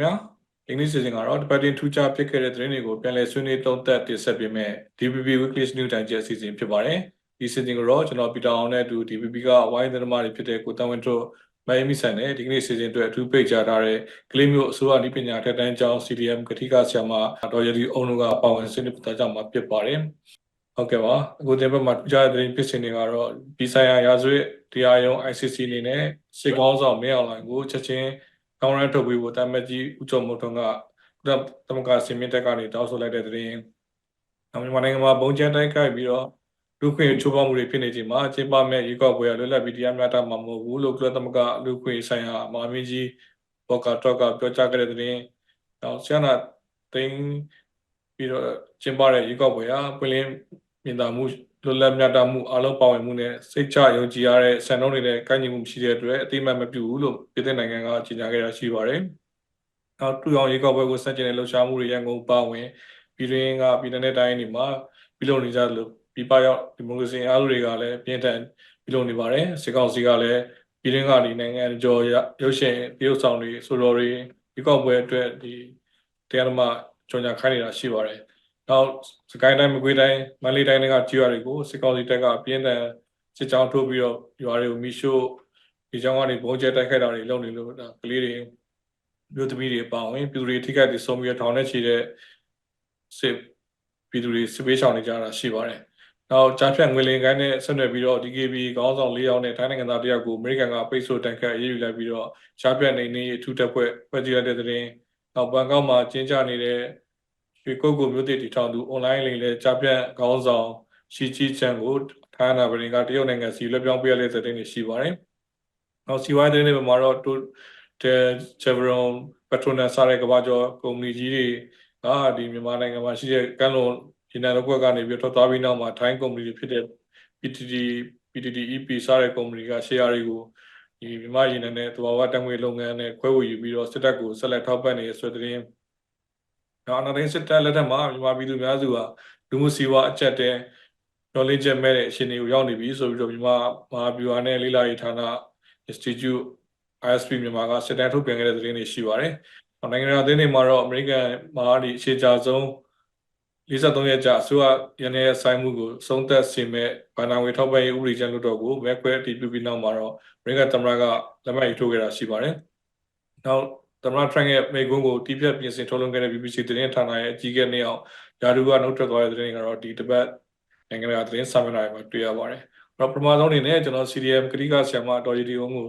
မင်္ဂလာပါခင်ဗျာဒီနေ့စီစဉ်ကတော့ debating ထူးခြားဖြစ်ခဲ့တဲ့သတင်းတွေကိုပြန်လည်ဆွေးနွေးသုံးသပ်တင်ဆက်ပေးမယ့် DPP Weekly News Digest အစီအစဉ်ဖြစ်ပါတယ်ဒီစီစဉ်ကိုတော့ကျွန်တော်ပီတာအောင်နဲ့အတူ DPP ကဝိုင်းသမားတွေဖြစ်တဲ့ကိုတန်ဝင်းတို့မိုင်းမီဆန်နဲ့ဒီကနေ့စီစဉ်အတွက်အထူးပိတ်ကြားထားတဲ့ကလေးမျိုးအစိုးရနည်းပညာထက်တန်းကျောင်း CDM ကတိကဆရာမတော်ရည်အုံတို့ကပါဝင်ဆွေးနွေးပြသကြမှာဖြစ်ပါတယ်ဟုတ်ကဲ့ပါအခုတင်ဘက်မှာထူးခြားတဲ့သတင်းဖြစ်စဉ်တွေကတော့ပြည်ဆိုင်ရာရာဇဝတ်တရားရုံး ICC အနေနဲ့စစ်ကောင်းဆောင်မင်းအောင်လှိုင်ကိုချက်ချင်း ကောင်းရန်ထုတ်ပြီးဖို့တာမတ်ကြီးဦးကျော်မိုးထွန်းကသမကစင်မြင့်တက်ကနေတောင်းဆိုလိုက်တဲ့သတင်းမြန်မာနိုင်ငံမှာဘုံကျန်းတိုက်ခိုက်ပြီးတော့လူခွင့်ချိုးဖောက်မှုတွေဖြစ်နေချိန်မှာကျင်းပမဲ့ရေကောက်ပွဲရလွတ်လပ်ပြီးတရားမျှတမှာမဟုတ်ဘူးလို့ကုလသမဂ္ဂလူခွင့်ဆိုင်ရာမဟာမင်းကြီးဘော်ကာတော့ကပြောကြားခဲ့တဲ့သတင်း။နောက်ဆရာနာသိန်းပြီးတော့ကျင်းပတဲ့ရေကောက်ပွဲဟာပွင့်လင်းမြင်သာမှု လွတ်လပ်မျှတမှုအလုံးပါဝင်မှုနဲ့စိတ်ချယုံကြည်ရတဲ့စံနှုန်းတွေနဲ့ကိုင်းညီမှုမရှိတဲ့အတွက်အတိအမှတ်မပြုဘူးလို့ပြည်ထောင်နိုင်ငံကကြေညာခဲ့တာရှိပါတယ်။နောက်တူအောင်ရေကောက်ပွဲကိုစတင်တဲ့လှုပ်ရှားမှုတွေရန်ကုန်ပါဝင်ပြည်တွင်းကပြည်내တိုင်းတွေမှာပြုလုပ်နေကြလို့ပြည်ပရောက်ဒီမိုကရေစီအားတွေကလည်းပြင်းထန်ပြုလုပ်နေပါတယ်စစ်ကောင်စီကလည်းပြည်တွင်းကဒီနိုင်ငံကျော်ရုပ်ရှင်တရုတ်ဆောင်တွေဆိုတော်တွေဒီကောက်ပွဲအတွက်ဒီတရားဓမ္မကြော်ညာခိုင်းနေတာရှိပါတယ် နောက်စကိုင်းတိုင်းမကွေးတိုင်းမန္တလေးတိုင်းတွေကကြီးရွာတွေကိုစစ်ကောင်စီတပ်ကပြင်းထန်စစ်ကြောင်းထိုးပြီးတော့ရွာတွေကိုမိရှို့ဒီကြောင်းကနေဘုံကျဲတိုက်ခိုက်တာတွေလုပ်နေလို့ကလေးတွေမြို့သမီးတွေအပါဝင်ပြည်သူတွေထိခိုက်ပြီးဆုံးပြီးထောင်နဲ့ချီတဲ့စစ်ပြည်သူတွေစစ်ပေးဆောင်နေကြတာရှိပါတယ်။နောက်ကြားဖြတ်ငွေလင်ကိုင်းနဲ့ဆက်နွယ်ပြီးတော့ DKB ခေါင်းဆောင်၄ယောက်နဲ့ထိုင်းနိုင်ငံသားတယောက်ကိုအမေရိကန်ကပိတ်ဆို့တန်ခတ်အရေးယူလိုက်ပြီးတော့ကြားဖြတ်နေနေအထူးတပ်ဖွဲ့ဖွဲ့စည်းရတဲ့တဲ့နောက်ဘန်ကောက်မှာကျင်းပနေတဲ့ ရွှေကုတ်ကိုမြို့တည်တည်ထောင်သူ online လိမ်လဲကြားဖြတ်ခေါင်းဆောင်ရှီချီချန်ကိုထိုင်းနာဗရင်ကတရုတ်နိုင်ငံစီလွှဲပြောင်းပေးရတဲ့တဲ့တွေရှိပါတယ်။နောက်စီဝိုင်းတဲ့နေမှာတော့တူတဲ့ Chevron Petronas စတဲ့ကမ္ဘာကျော်ကုမ္ပဏီကြီးတွေကဒီမြန်မာနိုင်ငံမှာရှိတဲ့ကမ်းလွန်ဒီနယ်လောက်ကနေပြီးထွက်သွားပြီးနောက်မှာထိုင်းကုမ္ပဏီတွေဖြစ်တဲ့ PTT PTT EP စတဲ့ကုမ္ပဏီက share တွေကိုဒီမြန်မာရင်းနဲ့သဘာဝတံငွေလုပ်ငန်းနဲ့ခွဲဝေယူပြီးတော့စစ်တပ်ကိုဆက်လက်ထောက်ပံ့နေတဲ့ဆိုတဲ့သတင်း နောက်အနာသိစစ်တပ်လက်ထက်မှာမြန်မာပြည်သူများစုဟာလူမှုစီးပွားအကျက်တဲတော်လေးချက်မဲ့တဲ့အရှင်တွေကိုရောက်နေပြီဆိုပြီးတော့မြန်မာမဟာဗျူဟာနဲ့လိလာရေးဌာန Institute ISP မြန်မာကစစ်တမ်းထုတ်ပြန်ခဲ့တဲ့သတင်းတွေရှိပါတယ်။နိုင်ငံတော်အသင်းတွေမှာတော့အမေရိကန်မှာဒီအခြေချဆုံး53ရက်ကြာအစိုးရရန်ရဲ့ဆိုင်မှုကိုဆုံးသက်စေမဲ့ဘာနာဝေထောက်ပံ့ရေးဥပဒေကျမ်းလွှတ်တော်ကိုမဲခွဲအတည်ပြုပြီးနောက်မှာတော့အမေရိကန်သမ္မတကလက်မှတ်ရေးထိုးခဲ့တာရှိပါတယ်။နောက် သမရထရန့်ရဲ့မိကွန်းကိုတီးဖြတ်ပြင်ဆင်ထုတ်လွှင့်ခဲ့တဲ့ BBC သတင်းဌာနရဲ့အကြီးအကဲနှစ်ယောက်ယာဒူကနှုတ်ထွက်သွားတဲ့သတင်းကတော့ဒီတပတ်နိုင်ငံတကာသတင်းစာမျက်နှာတွေမှာတွေ့ရပါတယ်။အဲ့တော့ပထမဆုံးအနေနဲ့ကျွန်တော် CDM ကတိကဆရာမဒေါ်ရီဒီဝုံကို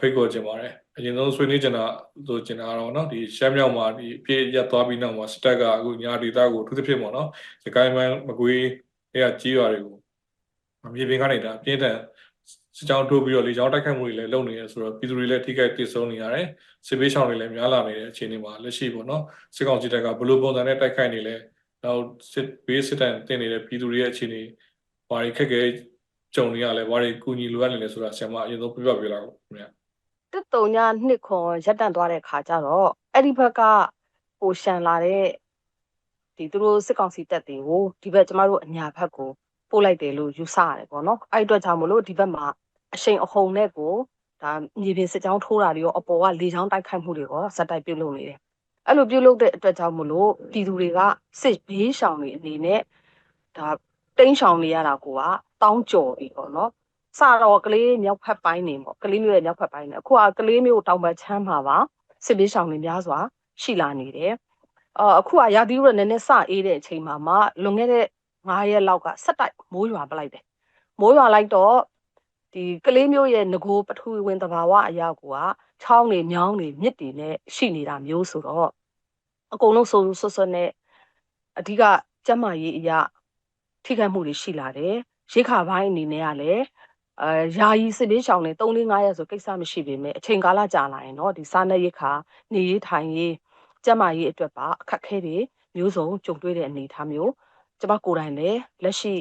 ဖိတ်ခေါ်ခြင်းပါတယ်။အရင်ဆုံးဆွေးနွေးချင်တာဆိုချင်တာကတော့နော်ဒီရှမ်းမြောက်မှာဒီအပြည့်ရက်သွားပြီးနောက်မှာစတက်ကအခုညာဒေတာကိုအထူးသဖြင့်ပေါ့နော်။ဒီကိုင်းမိုင်းမကွေးတွေကကြီးရွာတွေကိုမြေပြင်ကနေဒါပြင်းထန် စစ်ကြောင်းထိုးပြီးတော့လေကြောင်းတိုက်ခိုက်မှုတွေလည်းလုပ်နေရဆိုတော့ပြည်သူတွေလည်းထိခိုက်ပစ်ဆုံးနေရတယ်စစ်ပေးဆောင်တွေလည်းများလာနေတဲ့အခြေအနေမှာလက်ရှိပေါ့နော်စစ်ကောင်စီတပ်ကဘလို့ပုံစံနဲ့တိုက်ခိုက်နေလဲနောက်စစ်ပေးစစ်တမ်းတင်နေတဲ့ပြည်သူတွေရဲ့အခြေအနေဘာတွေခက်ခဲကြုံနေရလဲဘာတွေကူညီလိုအပ်နေလဲဆိုတာဆရာမအရင်ဆုံးပြပြပေးလောက်ခင်ဗျာတစ်တုံညနှစ်ခွန်ရပ်တန့်သွားတဲ့ခါကျတော့အဲ့ဒီဘက်ကပိုရှန်လာတဲ့ဒီသူတို့စစ်ကောင်စီတပ်တွေကိုဒီဘက်ကျမတို့အညာဘက်ကို ပို့လိုက်တယ်လို့ယူဆရတယ်ပေါ့နော်အဲ့အတွက်ကြောင့်မလို့ဒီဘက်မှာအရှိန်အဟုန်နဲ့ကိုဒါမြေပြင်စစ်ကြောင်းထိုးတာတွေရောအပေါ်ကလေကြောင်းတိုက်ခိုက်မှုတွေရောဇက်တိုက်ပြုတ်လုပ်နေတယ်အဲ့လိုပြုတ်လုပ်တဲ့အတွက်ကြောင့်မလို့ပြည်သူတွေကစစ်ဘေးရှောင်တွေအနေနဲ့ဒါတိန်းရှောင်နေရတာကိုကတောင်းကြော်ပြီပေါ့နော်စတော့ကလေးမြောက်ဖက်ပိုင်းနေပေါ့ကလေးမျိုးရဲ့မြောက်ဖက်ပိုင်းနေအခုကကလေးမျိုးတောင်ဘက်ချမ်းမှာပါစစ်ပေးဆောင်နေများစွာရှိလာနေတယ်အာအခုကရာသီဥတုနည်းနည်းစအေးတဲ့အချိန်မှာမှလွန်ခဲ့တဲ့ 9ရက်လောက်ကဆက်တိုက်မိုးရွာပလိုက်တယ်မိုးရွာလိုက်တော့ဒီကလေးမျိုးရဲ့ငကိုပထူဝင်တဘာဝအရာကချောင်းတွေမြောင်းတွေမြစ်တွေနဲ့ရှိနေတာမျိုးဆိုတော့အကုန်လုံးဆိုဆွဆွနဲ့အဓိကကျမရေးအရာထိခိုက်မှုတွေရှိလာတယ်ရိခါပိုင်းအနေနဲ့ကလည်းအဲယာယီစစ်ဘေးရှောင်နေ3 4 5ရက်ဆိုကိစ္စမရှိပေမဲ့အချိန်ကာလကြာလာရင်တော့ဒီစားနပ်ရိက္ခာနေရေးထိုင်ရေးကျန်းမာရေးအတွက်ပါအခက်ခဲတွေမျိုးစုံကြုံတွေ့တဲ့အနေအထားမျိုး ကျမကိုယ်တိုင်လည်းလက်ရှိ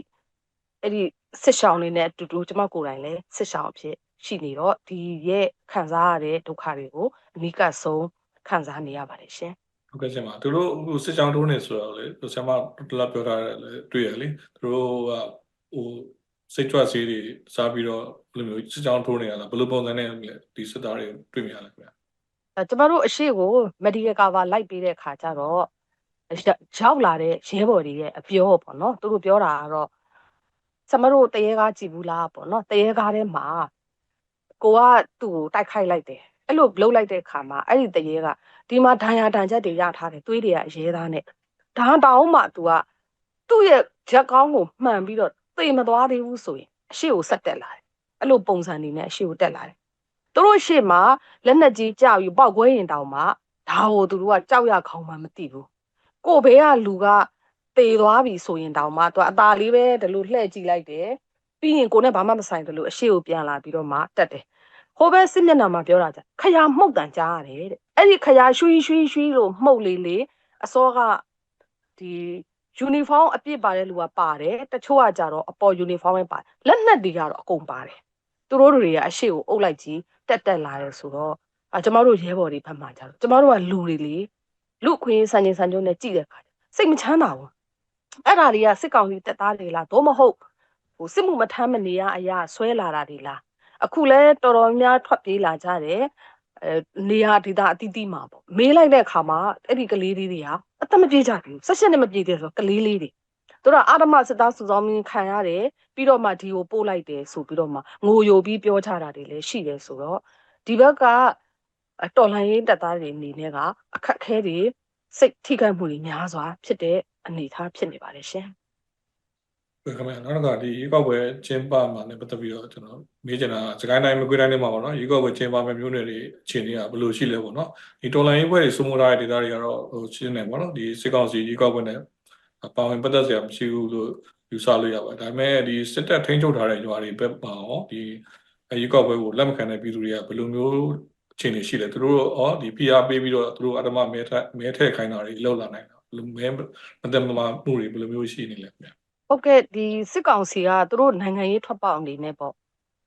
အဲ့ဒီစစ်ရှောင်နေတဲ့အတူတူကျမကိုယ်တိုင်လည်းစစ်ရှောင်အဖြစ်ရှိနေတော့ဒီရဲ့ခံစားရတဲ့ဒုက္ခတွေကိုအနိကဆုံးခံစားနေရပါတယ်ရှင်ဟုတ်ကဲ့ဆရာမသူတို့ဟိုစစ်ကြောင်းထိုးနေဆိုတော့လေဆရာမတော်တော်ပြောထားတယ်တွေ့ရလေသူတို့ကဟိုစိတ်ကြွဆေးတွေစားပြီးတော့ဘယ်လိုမျိုးစစ်ကြောင်းထိုးနေရလားဘယ်လိုပုံစံနဲ့ဒီစစ်သားတွေတွေ့မြင်ရလဲခင်ဗျာအဲကျမတို့အရှိကို medical cover လိုက်ပေးတဲ့ခါကျတော့ ရောက်လာတဲ့ရဲဘော်တွေရဲ့အပြောပေါ့နော်သူတို့ပြောတာကတော့ကျမတို့တရေကားကြည့်ဘူးလားပေါ့နော်တရေကားထဲမှာကိုကသူ့ကိုတိုက်ခိုက်လိုက်တယ်အဲ့လိုလှုပ်လိုက်တဲ့ခါမှာအဲ့ဒီတရေကဒီမှာဒဏ်ရာဒဏ်ချက်တွေရထားတယ်သွေးတွေကရဲသားနဲ့ဒါတောင်မှ तू ကသူ့ရဲ့ရက်ကောင်းကိုမှန်ပြီးတော့သေမသွားသေးဘူးဆိုရင်အရှိကိုဆက်တက်လာတယ်အဲ့လိုပုံစံနေနဲ့အရှိကိုတက်လာတယ်သူတို့ရှေ့မှာလက်နက်ကြီးကြောက်ယူပောက်ကွဲရင်တောင်မှဒါကိုသူတို့ကကြောက်ရခေါင်းမှမသိဘူး ကိုဘေးကလူကတေသွားပြီဆိုရင်တောင်မှသူကအตาလေးပဲဒီလိုလှည့်ကြည့်လိုက်တယ်ပြီးရင်ကိုနဲ့ဘာမှမဆိုင်တယ်လို့အရှိကိုပြန်လာပြီးတော့မှတက်တယ်ဟိုဘက်စစ်မျက်နှာမှာပြောတာကြခရာမှုတ်တန်ကြားရတယ်တဲ့အဲ့ဒီခရာရွှီရွှီရွှီလို့မှုတ်လေလေအစောကဒီယူနီဖောင်းအပြစ်ပါတဲ့လူကပါတယ်တချို့ကကြတော့အပေါ်ယူနီဖောင်းပဲပါတယ်လက်နက်တွေကတော့အကုန်ပါတယ်သူတို့တွေကအရှိကိုအုပ်လိုက်ကြီးတက်တက်လာတယ်ဆိုတော့အကျမတို့ရဲဘော်တွေဖက်မှကြတော့ကျမတို့ကလူတွေလေ လူခွေးစံချိန်စံကျုံနဲ့ကြည့်တဲ့ခါစိတ်မချမ်းသာဘူးအဲ့ဒါတွေကစစ်ကောင်စီတက်သားတွေလားသို့မဟုတ်ဟိုစစ်မှုမထမ်းမနေရအရာဆွဲလာတာတွေလားအခုလဲတော်တော်များထွက်ပြေးလာကြတယ်အဲနေရာဒေသအတိအတိမှာပေါ့မေးလိုက်တဲ့အခါမှာအဲ့ဒီကလေးလေးတွေကအသက်မပြေကြဘူးဆက်ရှက်နဲ့မပြေသေးဆိုကလေးလေးတွေသူတို့အာဓမစစ်သားစုဆောင်ပြီးခံရတယ်ပြီးတော့မှဒီကိုပို့လိုက်တယ်ဆိုပြီးတော့မှငိုယိုပြီးပြောချတာတွေလည်းရှိတယ်ဆိုတော့ဒီဘက်က တော်လှန်ရေးတပ်သားတွေအနေနဲ့ကအခက်အခဲတွေစိတ်ထိခိုက်မှုတွေများစွာဖြစ်တဲ့အနေအထားဖြစ်နေပါတယ်ရှင်ဟုတ်ကဲ့ခင်ဗျာနောက်တစ်ခါဒီရေကောက်ပွဲကျင်းပမှာလည်းပတ်သက်ပြီးတော့ကျွန်တော်မေးချင်တာကစကိုင်းတိုင်းမကွေးတိုင်းထဲမှာပေါ့နော်ရေကောက်ပွဲကျင်းပမယ့်မြို့နယ်တွေအခြေအနေကဘယ်လိုရှိလဲပေါ့နော်ဒီတော်လိုင်းရေးပွဲတွေစုမှုထားတဲ့ဒေသတွေကတော့ဟိုရှင်းနေပေါ့နော်ဒီစစ်ကောင်စီရေကောက်ပွဲနဲ့ပါဝင်ပတ်သက်စရာမရှိဘူးလို့ယူဆလို့ရပါတယ်ဒါပေမဲ့ဒီစစ်တပ်ထိန်းချုပ်ထားတဲ့ရွာတွေဘက်မှာရောဒီရေကောက်ပွဲကိုလက်မခံတဲ့ပြည်သူတွေကဘယ်လိုမျိုး အခြေအနေရှိလဲသူတို့ရောဒီ PR ပေးပြီးတော့သူတို့အတ္တမမဲထက်မဲထည့်ခိုင်းတာတွေလောက်လာနိုင်တာဘယ်လိုမဲမသက်မမမှုတွေဘယ်လိုမျိုးရှိနေလဲခင်ဗျာဟုတ်ကဲ့ဒီစစ်ကောင်စီကသူတို့နိုင်ငံရေးထွက်ပေါက်အနေနဲ့ပေါ့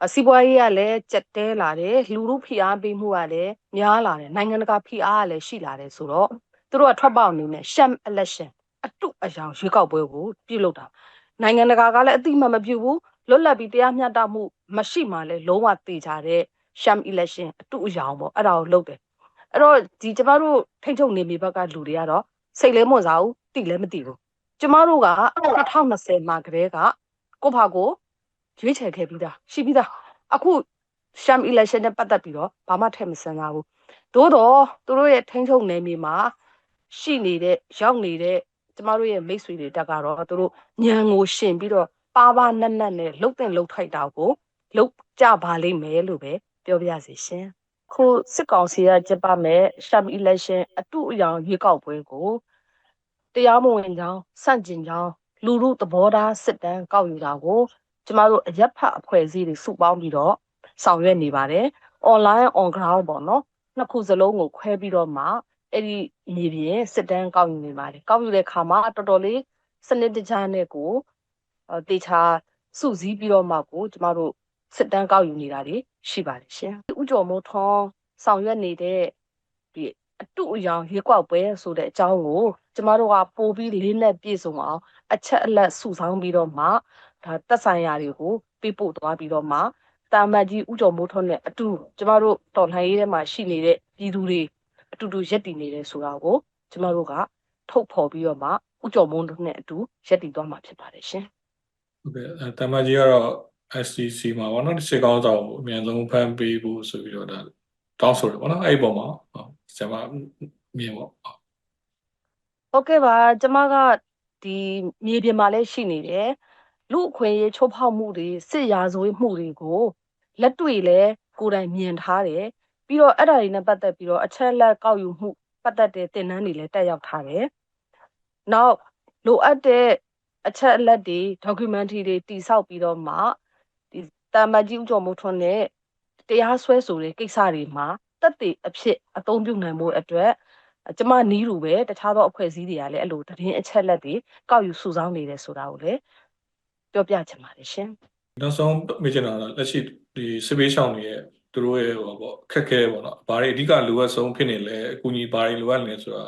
အစီးပွားရေးကလည်းကြက်တဲလာတယ်လူမှုဖိအားပေးမှုကလည်းများလာတယ်နိုင်ငံတကာဖိအားကလည်းရှိလာတယ်ဆိုတော့သူတို့ကထွက်ပေါက်အနေနဲ့ sham election အတုအယောင်ရွေးကောက်ပွဲကိုပြုလုပ်တာနိုင်ငံတကာကလည်းအတိမတ်မပြုဘူးလွတ်လပ်ပြီးတရားမျှတမှုမရှိမှလည်းလုံးဝတေချာတဲ့ sham election အတုအယောင်ပေါ့အဲ့ဒါကိုလုပ်တယ်အဲ့တော့ဒီကျမတို့ထိတ်ချုပ်နေမိဘက်ကလူတွေကတော့စိတ်လဲမွန်စားဘူးတိလည်းမတိဘူးကျမတို့က2020မှာကတည်းကကိုဖာကိုရွေးချယ်ခဲ့ပြီးသားရှိပြီးသားအခု sham election နဲ့ပတ်သက်ပြီးတော့ဘာမှထည့်မစမ်းသားဘူးသို့တော့သူတို့ရဲ့ထိန်းချုပ်နယ်မြေမှာရှိနေတဲ့ရောက်နေတဲ့ကျမတို့ရဲ့မိတ်ဆွေတွေတက်ကတော့သူတို့ညံကိုရှင်ပြီးတော့ပါပါနက်နက်နဲ့လှုပ်တဲ့လှုပ်ထိုက်တာကိုလှုပ်ကြပါလိမ့်မယ်လို့ပဲ ပြောပြရစီရှင်ခုစစ်ကောင်စီကကျင်းပမဲ့ sham election အတူအယောင်ရွေးကောက်ပွဲကိုတရားမဝင်ကြောင်းစန့်ကျင်ကြောင်းလူမှုသဘောထားစစ်တမ်းကောက်ယူတာကိုကျမတို့အရက်ဖတ်အဖွဲ့အစည်းတွေစုပေါင်းပြီးတော့ဆောင်ရွက်နေပါတယ်။ online on ground ပေါ့နော်။နှစ်ခုစလုံးကိုခွဲပြီးတော့မှအဲ့ဒီမြေပြင်စစ်တမ်းကောက်ယူနေပါတယ်။ကောက်ယူတဲ့အခါမှာတော်တော်လေးစနစ်တကျနဲ့ကိုအဲတေချာစုစည်းပြီးတော့မှကိုကျမတို့ စစ်တမ်းကောက်ယူနေတာတွေရှိပါတယ်ရှင်။ဥကြော်မိုးထွန်းဆောင်ရွက်နေတဲ့ဒီအတုအယောင်ရွေးကောက်ပွဲဆိုတဲ့အကြောင်းကိုကျမတို့ကပို့ပြီးလေးနဲ့ပြည့်စုံအောင်အချက်အလက်စုဆောင်းပြီးတော့မှဒါတက်ဆိုင်ရာတွေကိုပြပို့သွားပြီးတော့မှတာမတ်ကြီးဥကြော်မိုးထွန်းနဲ့အတူကျမတို့တော်လှန်ရေးထဲမှာရှိနေတဲ့ပြည်သူတွေအတူတူရက်တည်နေတယ်ဆိုတာကိုကျမတို့ကထုတ်ဖော်ပြီးတော့မှဥကြော်မိုးထွန်းနဲ့အတူရက်တည်သွားမှာဖြစ်ပါတယ်ရှင်ဟုတ်ကဲ့အဲတမန်ကြီးကတော့ SCC မှာပေါ့နော်ဒီစေကောင်းဆောင်ကိုအမြန်ဆုံးဖမ်းပေးဖို့ဆိုပြီးတော့ဒါတောင်းဆိုတယ်ပေါ့နော်အဲ့ဒီပုံမှာဟုတ်ဆရာမမြင်ပေါ့ဟုတ်ဟုတ်ကဲ့ပါကျမကဒီမြေပြင်မှာလည်းရှိနေတယ်လူအခွင့်အရေးချိုးဖောက်မှုတွေစစ်ရာဇဝတ်မှုတွေကိုလက်တွေ့လဲကိုယ်တိုင်မြင်ထားတယ်ပြီးတော့အဲ့ဒါတွေနဲ့ပတ်သက်ပြီးတော့အချက်လက်ကောက်ယူမှုပတ်သက်တဲ့သင်တန်းတွေလည်းတက်ရောက်ထားတယ်နောက်လိုအပ်တဲ့အချက်အလက်တွေ documentary တွေတိစောက်ပြီးတော့မှဒီ တာမတ်ကြီးဦးကျော်မိုးထွန်းနဲ့တရားစွဲဆိုတဲ့ကိစ္စတွေမှာတက်တည်အဖြစ်အသုံးပြုနိုင်မှုအတွက်ကျမနီးလူပဲတခြားသောအဖွဲ့အစည်းတွေကလည်းအဲ့လိုသတင်းအချက်လက်တွေကောက်ယူစုဆောင်းနေတယ်ဆိုတာကိုလည်းပြောပြချင်ပါတယ်ရှင်နောက်ဆုံးမေးချင်တာကလက်ရှိဒီစစ်ပေးဆောင်တွေရဲ့သူတို့ရဲ့ဟိုပေါ့ခက်ခဲပေါ့နော်ဘာတွေအဓိကလိုအပ်ဆုံးဖြစ်နေလဲအကူအညီဘာတွေလိုအပ်နေလဲဆိုတာ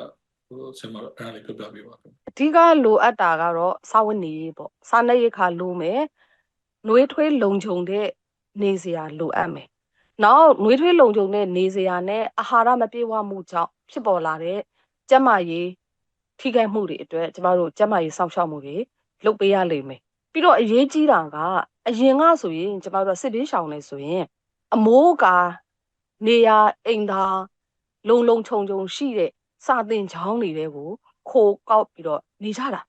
ဟိုဆင်မအဲ့ဒါလေးပြောပြပေးပါခင်အဓိကလိုအပ်တာကတော့စာဝတ်နေရေးပေါ့စာနယ်ရေးခါလိုမယ် နှွေးထွေးလုံခြုံတဲ့နေစရာလိုအပ်မယ်နောက်နှွေးထွေးလုံခြုံတဲ့နေစရာနဲ့အာဟာရမပြေဝမှုကြောင့်ဖြစ်ပေါ်လာတဲ့ကျန်းမာရေးထိခိုက်မှုတွေအတွက်ကျမတို့ကျန်းမာရေးစောင့်ရှောက်မှုတွေလုပ်ပေးရလိမ့်မယ်ပြီးတော့အရေးကြီးတာကအရင်ကဆိုရင်ကျမတို့ကစစ်ဘေးရှောင်နေဆိုရင် အမိုးကနေရာအိမ်သာလုံလုံခြုံခြုံရှိတဲ့စာသင်ကျောင်းတွေကိုခိုကောက်ပြီးတော့နေကြတာ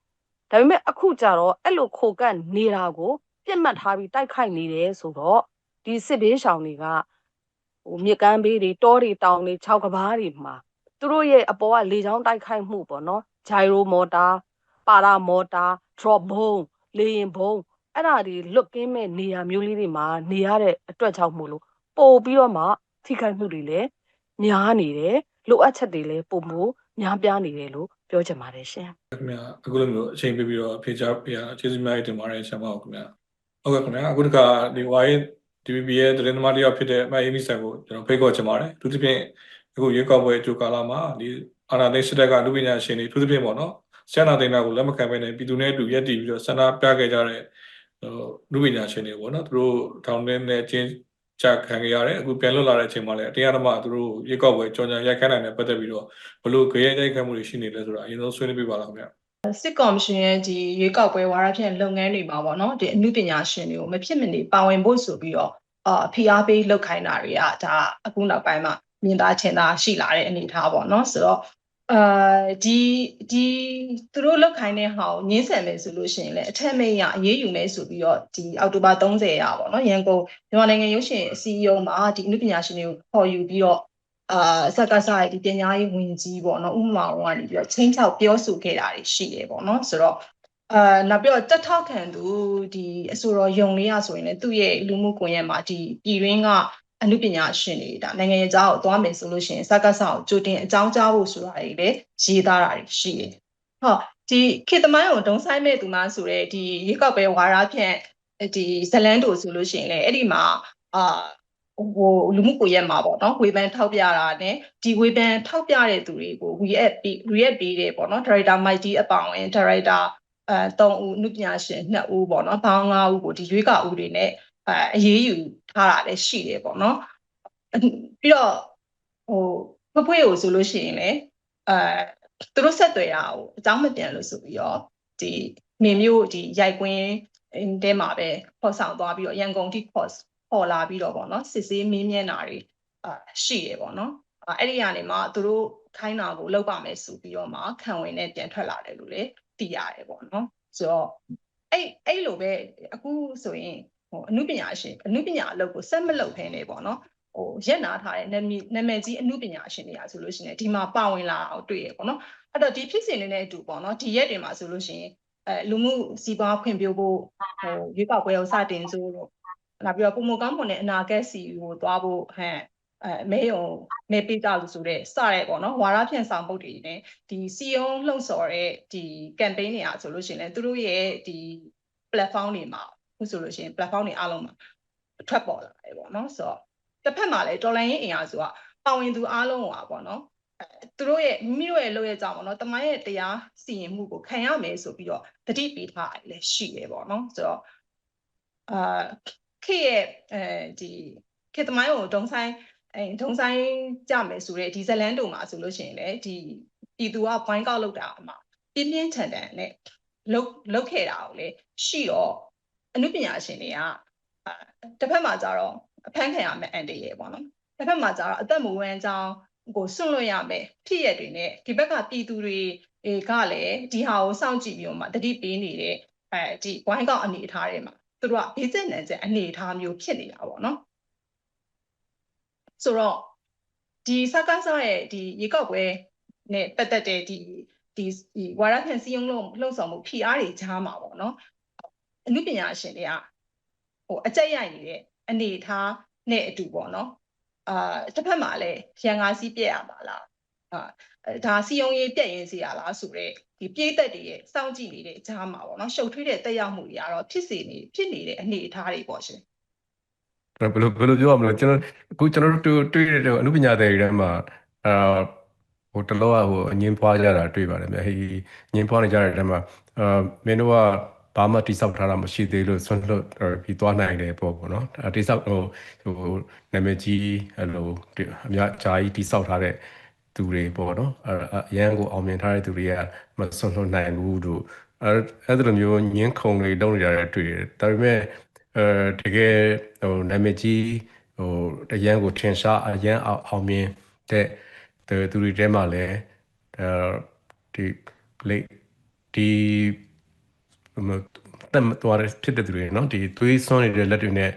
ဒါပေမဲ့အခုကျတော့အဲ့လိုခိုကပ်နေတာကို ပြစ်မှတ်ထားပြီးတိုက်ခိုက်နေတယ်ဆိုတော့ဒီစစ်ဘေးရှောင်တွေကဟိုမြစ်ကမ်းဘေးတွေတောတွေတောင်တွေခြောက်ကဘားတွေမှာသူတို့ရဲ့အပေါ်ကလေချောင်းတိုက်ခိုက်မှုပေါ့နော်ဂျိုင်ရိုမော်တာပါရာမော်တာ drop ဘုံလေရင်ဘုံအဲ့ဒါတွေလွတ်ကင်းမဲ့နေရာမျိုးလေးတွေမှာနေရတဲ့အတွက်ကြောင့်မို့လို့ပို့ပြီးတော့မှထိခိုက်မှုတွေလည်းများနေတယ်လိုအပ်ချက်တွေလည်းပုံမှုများပြားနေတယ်လို့ပြောချင်ပါတယ်ရှင်ခင်ဗျာအခုလိုမျိုးအချိန်ပေးပြီးတော့အဖေချပေးရကျေးဇူးများကြီးတင်ပါတယ်ဆရာမဟုတ်ခင်ဗျာ ဟုတ်ကဲ့ခင်ဗျာအခုတခါဒီဝိုင်း DVB ရဲ့သတင်းသမားတစ်ယောက်ဖြစ်တဲ့မအေးမီဆန်ကိုကျွန်တော်ဖိတ်ခေါ်ချင်ပါတယ်သူတစ်ဖြင့်အခုရွေးကောက်ပွဲအကျိုးကာလမှာဒီအာဏာသိမ်းစစ်တပ်ကလူပညာရှင်တွေသူတစ်ဖြင့်ပေါ့နော်ဆန္ဒသိမ်းတာကိုလက်မခံဘဲနဲ့ပြည်သူနဲ့အတူရက်တည်ပြီးတော့ဆန္ဒပြခဲ့ကြတဲ့ဟိုလူပညာရှင်တွေပေါ့နော်သူတို့ထောင်ထဲနဲ့ချင်းချခံခဲ့ရတယ်အခုပြန်လွတ်လာတဲ့အချိန်မှာလည်းအတရားဓမ္မသူတို့ရွေးကောက်ပွဲကြော်ညာရိုက်ခိုင်းနိုင်တဲ့ပတ်သက်ပြီးတော့ဘလို့ကြရဲရိုက်ခိုင်းမှုတွေရှိနေလဲဆိုတာအရင်ဆုံးဆွေးနွေးပြပါလားခင်ဗျာ စစ်ကော်မရှင်ရဲ့ဒီရွေးကောက်ပွဲဝါရဖြန့်လုပ်ငန်းတွေမှာပေါ့နော်ဒီအမှုပညာရှင်တွေကိုမဖြစ်မနေပါဝင်ဖို့ဆိုပြီးတော့အာဖိအားပေးလုပ်ခိုင်းတာတွေကဒါအခုနောက်ပိုင်းမှာမြင်သာချင်သာရှိလာတဲ့အနေအထားပေါ့နော်ဆိုတော့အာဒီဒီသူတို့လောက်ခိုင်းတဲ့ဟာကိုညှင်းဆန်မယ်ဆိုလို့ရှိရင်လည်းအထက်မိတ်ရအရေးယူမယ်ဆိုပြီးတော့ဒီအောက်တိုဘာ30ရပေါ့နော်ရန်ကုန်မြန်မာနိုင်ငံရုပ်ရှင်အစည်းအရုံးမှာဒီအမှုပညာရှင်တွေကိုခေါ်ယူပြီးတော့ အာစက္ကစရဲ့ဒီပညာရေးဝင်ကြီးပေါ့နော်ဥပမာတော့ကနေပြီးတော့ချင်းချောက်ပြောဆိုခဲ့တာတွေရှိတယ်ပေါ့နော်ဆိုတော့အာနောက်ပြီးတော့တက်ထောက်ခံသူဒီအဆိုတော်ယုံလေးရဆိုရင်လည်းသူ့ရဲ့လူမှုကွန်ရက်မှာဒီပြည်ရင်းကအမှုပညာရှင်တွေဒါနိုင်ငံရေးကြားကိုသွားမယ်ဆိုလို့ရှိရင်စက္ကစကိုကြိုတင်အကြောင်းကြားဖို့ဆိုတာတွေလည်းရေးသားတာတွေရှိတယ်။ဟုတ်ဒီခေတ်သမိုင်းကိုဒုံဆိုင်မဲ့သူမှဆိုတဲ့ဒီရေကောက်ပဲဝါရဖြန့်ဒီဇလန်းတို့ဆိုလို့ရှိရင်လည်းအဲ့ဒီမှာအာ ဟိုလူမှုကွန်ရက်မှာပေါ့နော်ဝေဖန်ထောက်ပြတာနဲ့ဒီဝေဖန်ထောက်ပြတဲ့သူတွေကို react ပြီး react ပြီးတယ်ပေါ့နော် director Mighty အပေါင်းဝင် director အဲ3ဦးနုပညာရှင်2ဦးပေါ့နော်ဘောင်း5ဦးကိုဒီရွေးကောက်ဦးတွေနဲ့အဲအရေးယူထားတာလည်းရှိတယ်ပေါ့နော်ပြီးတော့ဟိုဖဖွေးကိုဆိုလို့ရှိရင်လည်းအဲသူတို့ဆက်သွယ်ရအောင်အကြောင်းမပြန်လို့ဆိုပြီးတော့ဒီနေမျိုးဒီရိုက်ကွင်းတဲမှာပဲခေါ်ဆောင်သွားပြီးတော့ရန်ကုန်ထိခေါ် ခေါ်လာပြီးတော့ပေါ့နော်စစ်ဆေးမင်းမြန်းတာတွေအာရှိတယ်ပေါ့နော်အဲ့ဒီကနေမှသူတို့ခိုင်းတာကိုလောက်ပါမယ်ဆိုပြီးတော့မှခံဝင်နဲ့ပြန်ထွက်လာတယ်လို့လည်းသိရတယ်ပေါ့နော်ဆိုတော့အဲ့အဲ့လိုပဲအခုဆိုရင်ဟိုအမှုပညာရှင်အမှုပညာအလုပ်ကိုဆက်မလုပ်ဖ ೇನೆ ပေါ့နော်ဟိုရက်နာထားတဲ့နာမည်နာမည်ကြီးအမှုပညာရှင်တွေကဆိုလို့ရှိရင်ဒီမှာပါဝင်လာအောင်တွေ့ရပေါ့နော်အဲ့တော့ဒီဖြစ်စဉ်တွေနဲ့အတူပေါ့နော်ဒီရက်တွေမှာဆိုလို့ရှိရင်အဲလူမှုစီးပွားဖွံ့ဖြိုးဖို့ဟိုရွေးကောက်ပွဲကိုစတင်ဆိုလို့ နောက်ပြီးတော့ပုံမကောင်းမွန်တဲ့အနာဂတ်စီကိုသွားဖို့ဟမ်အဲမဲယုံမဲပေးကြလို့ဆိုတဲ့စတဲ့ပေါ့နော်ဝါရဖြန့်ဆောင်ပုတ်တွေနဲ့ဒီစီယုံလှုံ့ဆော်တဲ့ဒီ campaign တွေအားဆိုလို့ရှိရင်လည်းသူတို့ရဲ့ဒီ platform တွေမှာခုဆိုလို့ရှိရင် platform တွေအားလုံးမှာထွက်ပေါ်လာတယ်ပေါ့နော်ဆိုတော့တစ်ဖက်မှာလည်းတော်လိုင်းရင်အင်အားစုကပါဝင်သူအားလုံးဟာပေါ့နော်အဲသူတို့ရဲ့မိမိတို့ရဲ့လုပ်ရကြပေါ့နော်တမိုင်းရဲ့တရားစီရင်မှုကိုခံရမယ်ဆိုပြီးတော့တတိပေးထားတယ်လည်းရှိတယ်ပေါ့နော်ဆိုတော့အာ ခေတ်ရဲ့အဲဒီခေတ်သမိုင်းကိုဒုံဆိုင်အဲဒုံဆိုင်ကြမယ်ဆိုတဲ့ဒီဇလန်တုံမှာဆိုလို့ရှိရင်လည်းဒီပြည်သူက point ကောက်လောက်တာမှာပြင်းပြင်းထန်ထန်နဲ့လုတ်လုတ်ခဲ့တာကိုလေရှိတော့အနုပညာရှင်တွေကအာတစ်ဖက်မှာကျတော့အဖမ်းခံရမယ့်အန်တရယ်ပေါ့နော်တစ်ဖက်မှာကျတော့အသက်မဝမ်းကြောင်းကိုစွန့်လွတ်ရမယ်ဖြစ်ရတွေနဲ့ဒီဘက်ကပြည်သူတွေကလည်းဒီဟာကိုစောင့်ကြည့်ပြီးတော့မှတတိပေးနေတဲ့အဲဒီဝိုင်းကောက်အနေအထားတွေမှာ သူတို့ကဘေးကျနံကျအနေအထားမျိုးဖြစ်နေတာပေါ့နော်ဆိုတော့ဒီစကားစားရဲ့ဒီရေကောက်ပွဲနဲ့ပတ်သက်တဲ့ဒီဒီဒီဝါရဖြန့်စည်းရုံးလို့လှုံ့ဆော်မှု PR တွေကြားမှာပေါ့နော်အမှုပညာရှင်တွေကဟိုအကြက်ရိုက်နေတဲ့အနေအထားနဲ့အတူပေါ့နော်အာတစ်ဖက်မှာလည်းရန်ငါစီးပြက်ရပါလားအာ ဒါစီယုံရေးပြက်ရင်စီရလားဆိုတော့ဒီပြိသက်တွေရဲ့စောင့်ကြည့်နေတဲ့ကြားမှာပေါ့နော်ရှုပ်ထွေးတဲ့တက်ရောက်မှုတွေကတော့ဖြစ်စေနေဖြစ်နေတဲ့အနေအထားတွေပေါ့ရှင်ဘယ်လိုဘယ်လိုပြောရမလဲကျွန်တော်အခုကျွန်တော်တို့တွေ့တွေ့တဲ့အမှုပညာတွေထဲမှာအာဟိုတလောကဟိုအငင်းပွားကြတာတွေ့ပါတယ်ဗျဟေးငင်းပွားနေကြတဲ့ထဲမှာအာမင်းတို့ကဘာမှတိဆောက်ထားတာမရှိသေးလို့ဆွန့်လွတ်ပြီးသွားနိုင်တယ်ပေါ့ပေါ့နော်အဲတိဆောက်ဟိုဟိုနာမည်ကြီးအဲ့လိုဒီအများဂျာကြီးတိဆောက်ထားတဲ့ သူတွေပေါ့နော်အဲအရန်ကိုအောင်မြင်ထားတဲ့သူတွေကမဆွန့်လွတ်နိုင်ဘူးတို့အဲအဲ့လိုမျိုးညင်းခုံတွေလုပ်နေကြတဲ့တွေ့တယ်ဒါပေမဲ့အဲတကယ်ဟိုနာမည်ကြီးဟိုအရန်ကိုထင်ရှားအရန်အောင်မြင်တဲ့သူတွေတဲမှာလည်းအဲဒီလေဒီတက်သွားတဲ့ဖြစ်တဲ့သူတွေနော်ဒီသွေးစွန်းနေတဲ့လက်တွေနဲ့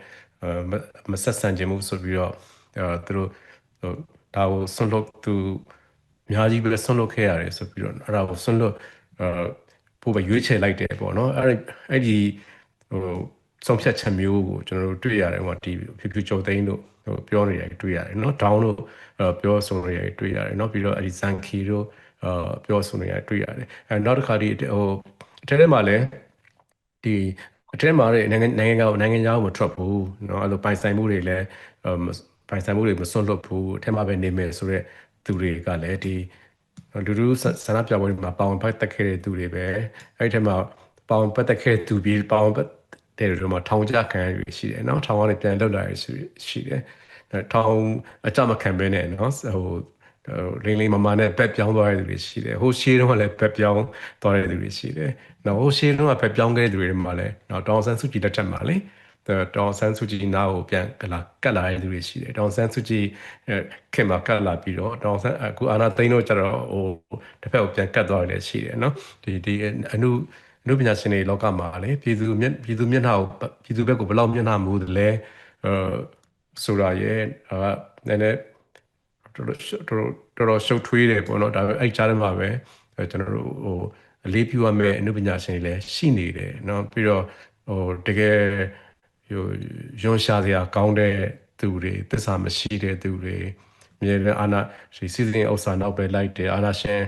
မဆက်ဆံခြင်းမှုဆိုပြီးတော့အဲသူတို့ဟို ဒါကိုဆွန့်လွတ်သူအများကြီးပဲဆွန့်လွတ်ခဲ့ရတယ်ဆိုပြီးတော့အဲ့ဒါကိုဆွန့်လွတ်အဲပို့ပဲရွေးချယ်လိုက်တယ်ပေါ့เนาะအဲ့အဲ့ဒီဟိုဆုံးဖြတ်ချက်မျိုးကိုကျွန်တော်တို့တွေ့ရတယ်ဟိုဒီဖြူဖြူကြုံသိန်းတို့ဟိုပြောနေရတယ်တွေ့ရတယ်เนาะ down တို့ပြောဆိုနေရတယ်တွေ့ရတယ်เนาะပြီးတော့အဲ့ဒီ zanki တို့အာပြောဆိုနေရတယ်တွေ့ရတယ်အဲနောက်တစ်ခါဒီဟိုအထက်ထဲမှာလည်းဒီအထက်မှာတဲ့နိုင်ငံနိုင်ငံကနိုင်ငံသားကိုမထွက်ဘူးเนาะအဲ့လိုပိုင်ဆိုင်မှုတွေလည်း ပိုင်ဆိုင်မှုတွေမစွန့်လွတ်ဘူးအထက်မှာပဲနေမယ်ဆိုတော့သူတွေကလည်းဒီလူလူဆန္ဒပြပွဲတွေမှာပါဝင်ပတ်သက်ခဲ့တဲ့သူတွေပဲအဲ့ဒီထက်မှာပါဝင်ပတ်သက်ခဲ့သူပြီးပါဝင်ပတ်တဲ့လူတွေမှာထောင်ကျခံရတွေရှိတယ်နော်ထောင်ကနေပြန်လွတ်လာရရှိတယ်ထောင်အကြမခံပဲနဲ့နော်ဟိုလင်းလင်းမမနဲ့ပက်ပြောင်းသွားတဲ့သူတွေရှိတယ်။ဟိုရှေးတုန်းကလည်းပက်ပြောင်းသွားတဲ့သူတွေရှိတယ်။နောက်ဟိုရှေးတုန်းကပက်ပြောင်းခဲ့တဲ့သူတွေမှာလည်းနောက်တောင်ဆန်းစုကြည်လက်ထက်မှာလည်း တောင်ဆန်းစုကြည်နာကိုပြန်ကလာကတ်လာတဲ့သူတွေရှိတယ်တောင်ဆန်းစုကြည်ခင်မှာကတ်လာပြီးတော့တောင်ဆန်းအခုအာနာသိန်းတို့ကျတော့ဟိုတစ်ဖက်ကိုပြန်ကတ်သွားတယ်ရှိတယ်နော်ဒီဒီအနုအနုပညာရှင်တွေလောကမှာလေပြည်သူမျက်ပြည်သူမျက်နှာကိုပြည်သူဘက်ကိုဘယ်လောက်မျက်နှာမူတယ်လဲအဲဆိုတာရဲ့အဲနည်းနည်းတော်တော်တော်တော်ရှုပ်ထွေးတယ်ပေါ့နော်ဒါပေမဲ့အဲ့ကြားထဲမှာပဲကျွန်တော်တို့ဟိုအလေးပြုရမယ့်အနုပညာရှင်တွေလည်းရှိနေတယ်เนาะပြီးတော့ဟိုတကယ် ဟိုရွံရှာစရာကောင်းတဲ့သူတွေသစ္စာမရှိတဲ့သူတွေမြေအာနာစီစီစဉ်ဥစ္စာနောက်ပဲလိုက်တယ်အာနာရှင်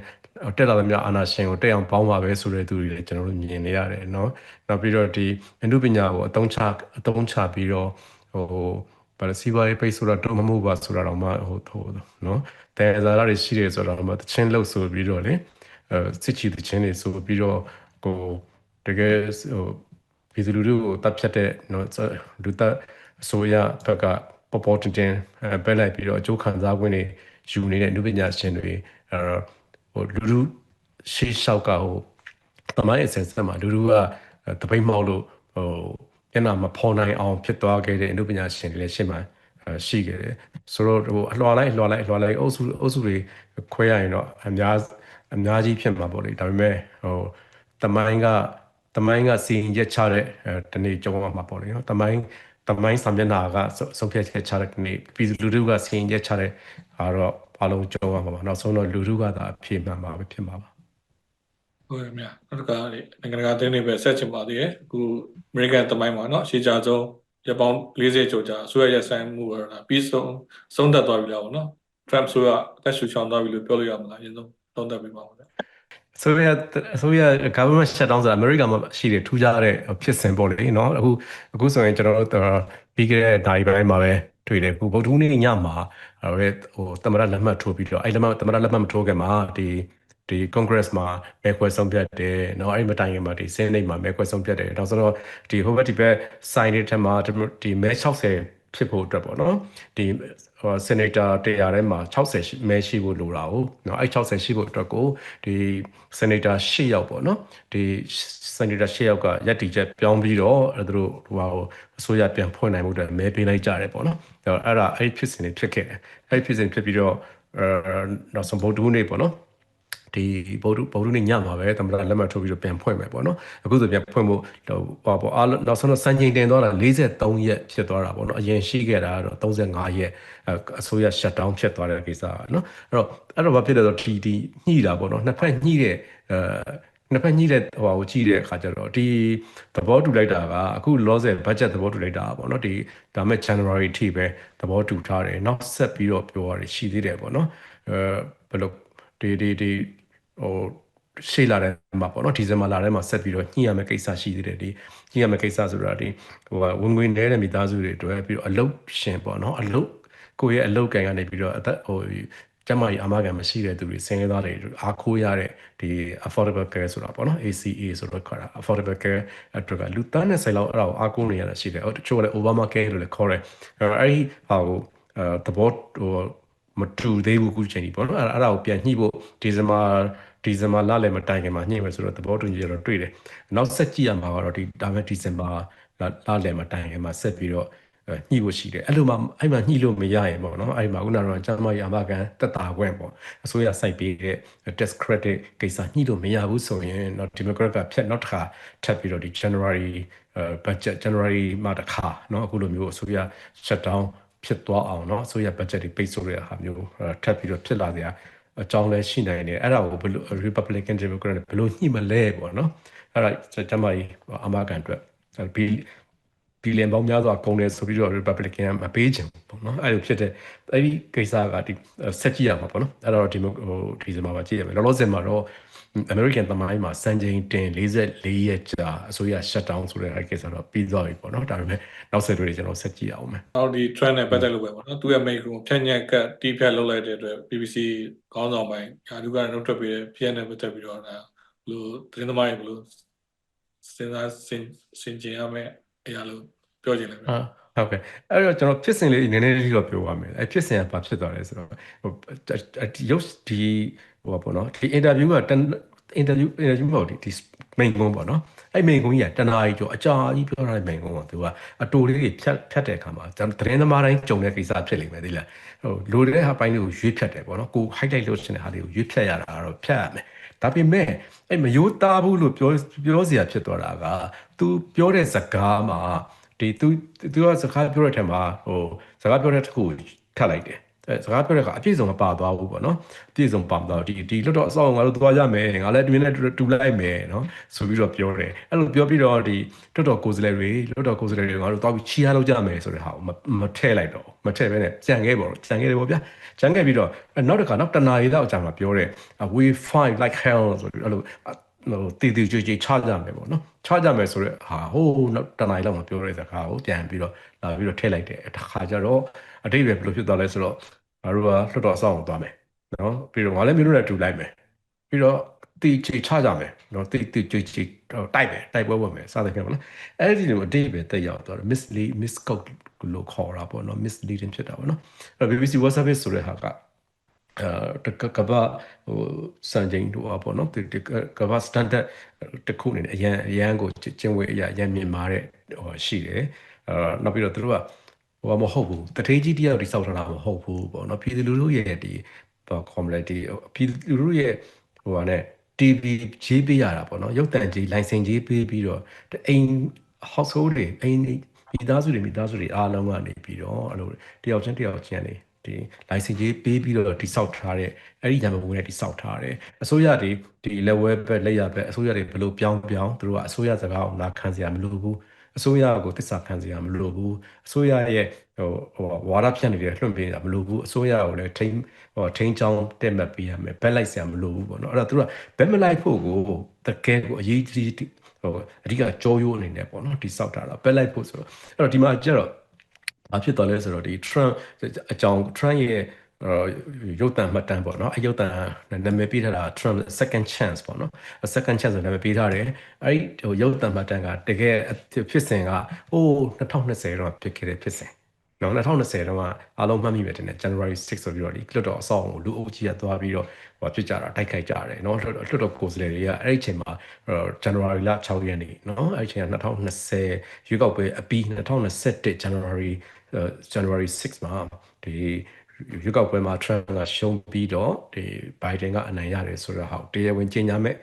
တက်လာတဲ့မြအာနာရှင်ကိုတက်အောင်ပေါင်းပါပဲဆိုတဲ့သူတွေလည်းကျွန်တော်တို့မြင်နေရတယ်เนาะနောက်ပြီးတော့ဒီအနုပညာကိုအသုံးချအသုံးချပြီးတော့ဟိုဘာလို့စီးပွားရေးပိတ်ဆိုတော့တော့မမှုပါဆိုတာတော့မှဟိုဟိုနော်တဲဇာရတွေရှိတယ်ဆိုတော့မှတချင်းလှုပ်ဆိုပြီးတော့လေအဲစစ်ချီတချင်းတွေဆိုပြီးတော့ကိုတကယ်ဟို ပြည်သူလူထုကိုတပ်ဖြတ်တဲ့နော်လူတပ်အစိုးရဘက်ကပေါ်ပေါ်တင်တင်ပဲလိုက်ပြီးတော့အကျိုးခံစား권တွေယူနေတဲ့လူပညာရှင်တွေအဲဟိုလူလူရှေးလျှောက်ကဟိုတမိုင်းအဆက်ဆက်မှာလူလူကတပိတ်မောက်လို့ဟိုမျက်နှာမဖော်နိုင်အောင်ဖြစ်သွားခဲ့တဲ့အမှုပညာရှင်တွေလည်းရှင်းမှရှိခဲ့တယ်ဆိုတော့ဟိုအလွှာလိုက်အလွှာလိုက်အလွှာလိုက်အုပ်စုအုပ်စုတွေခွဲရရင်တော့အများအများကြီးဖြစ်မှာပေါ့လေဒါပေမဲ့ဟိုတမိုင်းက တမိုင်းကစီရင်ချက်ချတဲ့တနေ့ကြုံရမှာပေါ့လေနော်တမိုင်းတမိုင်းစာမျက်နှာကဆုံးဖြတ်ချက်ချတဲ့တနေ့ပြည်သူလူထုကစီရင်ချက်ချတဲ့အားတော့အလုံးကြုံရမှာပါနောက်ဆုံးတော့လူထုကသာအဖြစ်မှန်ပါပဲဖြစ်မှာပါဟုတ်ရဲ့မြတ်နောက်တစ်ခါနိုင်ငံတကာတင်းတွေပဲဆက်ချင်ပါသေးတယ်အခုအမေရိကန်တမိုင်းမှာနော်ရှေ့ကြဆုံးရပောင်း40ကျော်ကြာဆွေးရရဆိုင်မှုရတာပြီးဆုံးဆုံးသက်သွားပြီလားဗောနော် Trump ဆိုရအသက်ရှူချောင်သွားပြီလို့ပြောလို့ရမလားအရင်ဆုံးသုံးသပ်ပေးပါဦး ဆိုရဆိုရ government shutdown ဆိုတာ America မှာရှိတယ်ထူးခြားတဲ့ဖြစ်စဉ်ပေါ့လေเนาะအခုအခုဆိုရင်ကျွန်တော်တို့ပြီးခဲ့တဲ့ဓာတ်ပိုင်းမှာပဲတွေ့တယ်အခုဗုဒ္ဓဟူးနေ့ညမှာဟိုဟိုသမရလက်မှတ်ထိုးပြီးတော့အဲ့လက်မှတ်သမရလက်မှတ်မထိုးခင်မှာဒီဒီ Congress မှာမဲခွဲဆုံးဖြတ်တယ်เนาะအဲ့မတိုင်ခင်မှာဒီ Senate မှာမဲခွဲဆုံးဖြတ်တယ်ဒါဆိုတော့ဒီဟိုဘက်ဒီဘက် sign တဲ့ထက်မှာဒီမဲ60ဖြစ်ဖို့အတွက်ပေါ့နော်ဒီ ဟို senator တရားထဲမှာ60မဲရှိဖို့လိုတာ哦เนาะအဲ့60ရှိဖို့အတွက်ကိုဒီ senator 8ယောက်ပေါ့နော်ဒီ senator 8ယောက်ကရက်တီချက်ပြောင်းပြီးတော့အဲ့တို့ဟိုဟာအစိုးရပြန်ဖွင့်နိုင်မှုအတွက်မဲပေးလိုက်ကြတယ်ပေါ့နော်အဲ့ဒါအဲ့ဖြစ်စဉ်တွေဖြစ်ခဲ့တယ်အဲ့ဖြစ်စဉ်ဖြစ်ပြီးတော့အဲနောက်ဆုံးဗုဒ္ဓဟူးနေ့ပေါ့နော် ဒီဗုဒ္ဓဗုဒ္ဓနေ့ညမှာပဲသမ္မတလက်မှတ်ထိုးပြီးတော့ပြန်ဖွင့်မယ်ပေါ့နော်အခုဆိုပြန်ဖွင့်ဖို့ဟိုပေါ့အားနောက်ဆုံးတော့စံချိန်တင်သွားတာ43ရက်ဖြစ်သွားတာပေါ့နော်အရင်ရှိခဲ့တာကတော့35ရက်အစိုးရ shut down ဖြစ်သွားတဲ့ကိစ္စနော်အဲ့တော့အဲ့တော့ဘာဖြစ်လဲဆိုတော့ဒီဒီညှိတာပေါ့နော်နှစ်ဖက်ညှိတဲ့အဲနှစ်ဖက်ညှိတဲ့ဟိုကိုကြည့်တဲ့အခါကျတော့ဒီသဘောတူလိုက်တာကအခု loss ရဲ့ budget သဘောတူလိုက်တာပေါ့နော်ဒီဒါမဲ့ January ထိပဲသဘောတူထားတယ်နောက်ဆက်ပြီးတော့ပြောရတယ်ရှိသေးတယ်ပေါ့နော်အဲဘယ်လိုဒီဒီဒီ ဟိုရှေ့လာတဲ့မှာပေါ့နော်ဒီဇင်ဘာလာထဲမှာဆက်ပြီးတော့ညှိရမယ့်ကိစ္စရှိသေးတယ်ဒီညှိရမယ့်ကိစ္စဆိုတာဒီဟိုဝင်ငွေနေတဲ့မိသားစုတွေအတွက်ပြီးတော့အလုတ်ရှင်ပေါ့နော်အလုတ်ကိုယ့်ရဲ့အလုတ်ကန်ကနေပြီးတော့အသက်ဟိုကျန်းမာရေးအာမခံမရှိတဲ့သူတွေဆင်းရဲသားတွေအားကိုးရတဲ့ဒီ affordable care ဆိုတာပေါ့နော် ACA ဆိုတော့ခေါ်တာ affordable care အတွက်ကလူတန်းနဲ့ဆိုင်လောက်အဲ့ဒါကိုအားကိုးနေရတာရှိတယ်တချို့ကလည်း Obama care လို့လည်းခေါ်တယ်အဲ့တော့အဲ့ဒီဟာကိုအဲသဘောဟို မတူသေးဘူးခုချိန်ကြီးပေါ့နော်အဲ့အဲ့ဒါကိုပြန်ညှိဖို့ဒီဇင်ဘာဒီဇင်ဘာလလည်းမတိုင်ခင်မှာညှိမယ်ဆိုတော့သဘောတူညီရတော့တွေ့တယ်နောက်ဆက်ကြည့်ရမှာကတော့ဒီဒါပေမဲ့ဒီဇင်ဘာလလလည်းမတိုင်ခင်မှာဆက်ပြီးတော့ညှိဖို့ရှိတယ်အဲ့လိုမှအဲ့မှာညှိလို့မရရင်ပေါ့နော်အဲ့မှာခုနကတော့ကျမ်းမာရေးအမကန်တက်တာခွင့်ပေါ့အစိုးရစိုက်ပေးတဲ့ test credit ကိစ္စညှိလို့မရဘူးဆိုရင်တော့ democrat ကဖြတ်နောက်တစ်ခါထပ်ပြီးတော့ဒီ January budget January မှာတစ်ခါเนาะအခုလိုမျိုးအစိုးရ shut down ဖြစ်သွားအောင်เนาะအစိုးရ budget တွေပိတ်ဆို့ရတဲ့ဟာမျိုးထပ်ပြီးတော့ဖြစ်လာတဲ့အကြောင်းလည်းရှိနိုင်တယ်အဲ့ဒါကိုဘယ်လို Republican Democrat ဘယ်လိုညှိမလဲပေါ့เนาะအဲ့ဒါကျမ်းမာရေးအမကန်အတွက်ဘီ ဘီလီယံပေါင်းများစွာကုန်တယ်ဆိုပြီးတော့ Republican ကမပေးချင်ဘူးပေါ့နော်အဲ့လိုဖြစ်တဲ့အဲ့ဒီကိစ္စကဒီဆက်ကြည့်ရမှာပေါ့နော်အဲ့တော့ဒီဟိုဒီစမှာပါကြည့်ရမယ်လောလောဆယ်မှာတော့ American သမိုင်းမှာစံချိန်တင်44ရက်ကြာအစိုးရ shut down ဆိုတဲ့အဲ့ကိစ္စတော့ပြီးသွားပြီပေါ့နော်ဒါပေမဲ့နောက်ဆက်တွဲတွေကျွန်တော်ဆက်ကြည့်အောင်မယ်နောက်ဒီ trend နဲ့ပတ်သက်လို့ပဲပေါ့နော်သူရဲ့ main ကိုဖြန့်ညက်ကတီးဖြတ်လုပ်လိုက်တဲ့အတွက် BBC ခေါင်းဆောင်ပိုင်းဓာတုကနှုတ်ထွက်ပြီးတဲ့ဖြန့်နဲ့ပတ်သက်ပြီးတော့ဒါဘလို့သတင်းသမားတွေဘလို့စဉ်းစားစင်စင်ကြင်ရမယ်အရာလို့ ပြောချင်တယ်ဗျအာဟုတ်ကဲ့အဲ့တော့ကျွန်တော်ဖြစ်စဉ်လေးနည်းနည်းလေးတော့ပြောပါမယ်အဲ့ဖြစ်စဉ်ကဘာဖြစ်သွားလဲဆိုတော့ဟိုရုပ်ဒီဟိုပါပေါ့နော်ဒီ interview ကတန် interview interview မဟုတ်ဒီ main ကုန်းပေါ့နော်အဲ့ main ကုန်းကြီးကတနာကြီးကျော်အကြာကြီးပြောထားတဲ့ main ကုန်းကသူကအတူလေးတွေဖြတ်ဖြတ်တဲ့အခါမှာသတင်းသမားတိုင်းကြုံတဲ့ကိစ္စဖြစ်လိမ့်မယ်သိလားဟိုလိုတဲ့ဟာပိုင်းတွေကိုရွေးဖြတ်တယ်ပေါ့နော်ကို highlight လုပ်ချင်တဲ့ဟာတွေကိုရွေးဖြတ်ရတာတော့ဖြတ်ရမယ်ဒါပေမဲ့အဲ့မယိုးသားဘူးလို့ပြောပြောစရာဖြစ်သွားတာက तू ပြောတဲ့စကားမှာ ဒီ तू तू ကစကားပြောတဲ့ထက်မှာဟိုစကားပြောတဲ့တစ်ခုထပ်လိုက်တယ်အဲစကားပြောတဲ့ကအပြည့်စုံမပါသွားဘူးပေါ့နော်အပြည့်စုံပါမသွားဒီဒီလွတ်တော့အဆောင်ငါတို့သွားရမယ်ငါလည်းဒီနေ့တူလိုက်မယ်နော်ဆိုပြီးတော့ပြောတယ်အဲ့လိုပြောပြီးတော့ဒီလွတ်တော့ကိုယ်စလဲတွေလွတ်တော့ကိုယ်စလဲတွေငါတို့သွားပြီးချီရလောက်ကြမယ်ဆိုတဲ့ဟာကိုမထည့်လိုက်တော့မထည့်ဘဲနဲ့ကြံခဲ့ပေါ့ကြံခဲ့တယ်ပေါ့ဗျာကြံခဲ့ပြီးတော့နောက်တစ်ခါနောက်တနာရီတော့အကြမှာပြောတယ် we fight like hell ဆိုပြီးအဲ့လို ဟိုတည်တည်ကြွကြွချကြမယ်ပေါ့နော်ချကြမယ်ဆိုတော့ဟာဟိုးနောက်တနားရီလောက်မှပြောတဲ့စကားကိုပြန်ပြီးတော့လာပြီးတော့ထည့်လိုက်တယ်တစ်ခါကျတော့အတိတ်ပဲဘယ်လိုဖြစ်သွားလဲဆိုတော့ငါတို့ကလွတ်တော်အဆောင်ကိုသွားမယ်နော်ပြီးတော့ငါလည်းမျိုးတို့နဲ့တူလိုက်မယ်ပြီးတော့တီချေချကြမယ်နော်တီတီချေချေတိုက်မယ်တိုက်ပွဲဝင်မယ်စသဖြင့်ပေါ့နော်အဲ့ဒီလိုအတိတ်ပဲတက်ရောက်သွားတယ် mislead misquote လို့ခေါ်တာပေါ့နော် misleading ဖြစ်တာပေါ့နော်အဲ့ BBC World Service ဆိုတဲ့ဟာက အဲတကကဘာဟိုစံချိန်တို့อ่ะပေါ့နော်ဒီကဘာ standard တခုအနေနဲ့အရန်အရန်ကိုကျင့်ဝတ်အရအရန်မြင်မာတဲ့ဟိုရှိတယ်အဲနောက်ပြီးတော့သူတို့ကဟိုမဟုတ်ဘူးတထေးကြီးတယောက်တိစောက်ထားတာမဟုတ်ဘူးပေါ့နော်ပြည်သူလူထုရဲ့ဒီပေါ့ community ပြည်သူလူထုရဲ့ဟိုဟာနဲ့ TV ကြီးပေးရတာပေါ့နော်ရုပ်တံကြီး license ကြီးပေးပြီးတော့အိမ် household တွေအိမ်မိသားစုတွေမိသားစုတွေအားလုံးကနေပြီးတော့အဲ့လိုတယောက်ချင်းတယောက်ချင်းနေ ဒီ license ကြီးပေးပြီးတော့တိစောက်ထားတဲ့အဲ့ဒီရံပုံငွေနဲ့တိစောက်ထားတယ်အစိုးရတွေဒီ level ဘက်လက်ရဘက်အစိုးရတွေဘယ်လိုပြောင်းပြောင်းသူတို့ကအစိုးရစကားကိုနားခံစရာမလိုဘူးအစိုးရကိုတစ္ဆာခံစရာမလိုဘူးအစိုးရရဲ့ဟိုဟိုဝါဒဖြန့်နေတဲ့လွှင့်ပေးတာမလိုဘူးအစိုးရကိုလည်းထိန်းဟိုထိန်းချောင်းတက်မှတ်ပေးရမယ်ဘက်လိုက်စရာမလိုဘူးပေါ့နော်အဲ့တော့သူတို့ကဘက်မလိုက်ဖို့ကိုတကယ်ကိုအရေးကြီးဟိုအဓိကကြောရိုးအနေနဲ့ပေါ့နော်ဒီစောက်တာတော့ဘက်လိုက်ဖို့ဆိုတော့အဲ့တော့ဒီမှာကျတော့ ဘာဖြစ်သွားလဲဆိုတော့ဒီ Trump အကြောင်း Trump ရဲ့ရုပ်တံမှတ်တမ်းပေါ့နော်အရုပ်တံနာမည်ပေးထားတာ Trump second chance ပေါ့နော် second chance ဆိုနာမည်ပေးထားတယ်အဲ့ဒီဟိုရုပ်တံမှတ်တမ်းကတကယ်ဖြစ်စဉ်ကဟိုး2020တော့ဖြစ်ခဲ့တဲ့ဖြစ်စဉ်နော်2020တော့အားလုံးမှတ်မိမယ်တင်တယ် January 6ဆိုပြီးတော့ဒီလွတ်တော်အဆောင်ကိုလူအုပ်ကြီးကသွားပြီးတော့ဟိုဖြစ်ကြတာတိုက်ခိုက်ကြတယ်နော်လွတ်တော်ကိုယ်စားလှယ်တွေကအဲ့ဒီအချိန်မှာ January လ6ရက်နေ့နော်အဲ့ဒီအချိန်က2020ရွေးကောက်ပွဲအပြီး2021 January January 6မှာဒီရွေးကောက်ပွဲမှာ Trump ကရှုံးပြီးတော့ဒီ Biden ကအနိုင်ရတယ်ဆိုတော့ဟာတရားဝင်ကြေညာမဲ့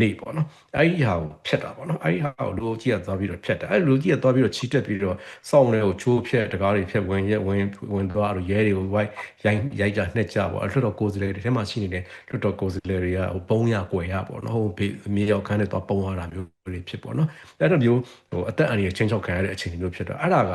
နေပေါ့နော်အဲ့ဒီဟာကိုဖျက်တာပေါ့နော်အဲ့ဒီဟာကိုလူကြီးကသွားပြီးတော့ဖျက်တာအဲ့လူကြီးကသွားပြီးတော့ချီတက်ပြီးတော့စောင်းတွေကိုချိုးဖျက်တကားတွေဖျက်ဝင်ရဝင်ဝင်သွားတော့ရဲတွေကိုဝိုက်ရိုက်ရိုက်ကြနှက်ကြပေါ့အဲ့လွတ်တော်ကိုယ်စားလှယ်တွေထဲမှာရှိနေတဲ့လွတ်တော်ကိုယ်စားလှယ်တွေကဟိုပုံရကွယ်ရပေါ့နော်ဟိုမြေရောက်ခန်းနဲ့သွားပုံရတာမျိုးတွေဖြစ်ပေါ့နော်အဲ့တော့မျိုးဟိုအသက်အန္တရာယ်ချင်းချောက်ခံရတဲ့အခြေအနေမျိုးဖြစ်တော့အဲ့ဒါက